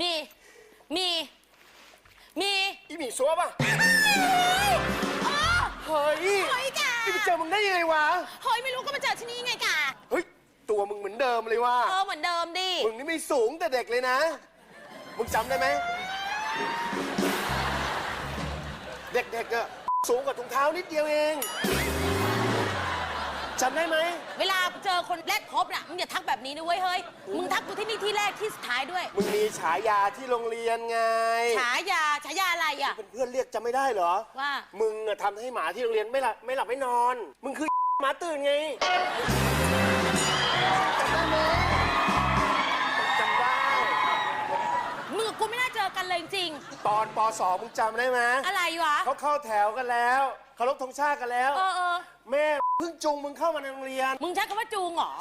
มีมีมีอีหมีซัวป่ะเฮ้ยเฮ้ยกานี่ไปเจอมึงได้ยังไงวะ เฮ้ยไม่รู้ก็มาเจอที่นี่ไงกาเฮ้ย ตัวมึงเหมือนเดิมเลยว่ะ เออเหมือนเดิมดิมึงนี่ไม่สูงแต่เด็กเลยนะ มึงจำได้ไหม เด็กๆอะสูงกว่าถุงเท้านิดเดียวเอง จำได้ไหม เวลาเจอคนแรกพบน่ะมึงอย่าทักแบบนี้นะเว้ยเฮ้ย มึงทักกูที่นี่ที่แรกที่สุดท้ายด้วย มึงมีฉายาที่โรงเรียนไง ฉายาฉายาอะไรอะ เป็นเพื่อนเรียกจำไม่ได้เหรอ ว่า มึงอะทำให้หมาที่โรงเรียนไม่หลับไม่หลับไม่นอน มึงคือหมาตื่นไง กูไม่น่าเจอกันเลยจริงตอนป .2 มึงจำได้ไหมๆอะไรวะ เขาเข้าแถวกันแล้วเคารพธงชาติกันแล้ว เออเออแม่เพิ่งจูงมึงเข้ามาในโรงเรียน มึงใช้คำว่าจูงเหรอ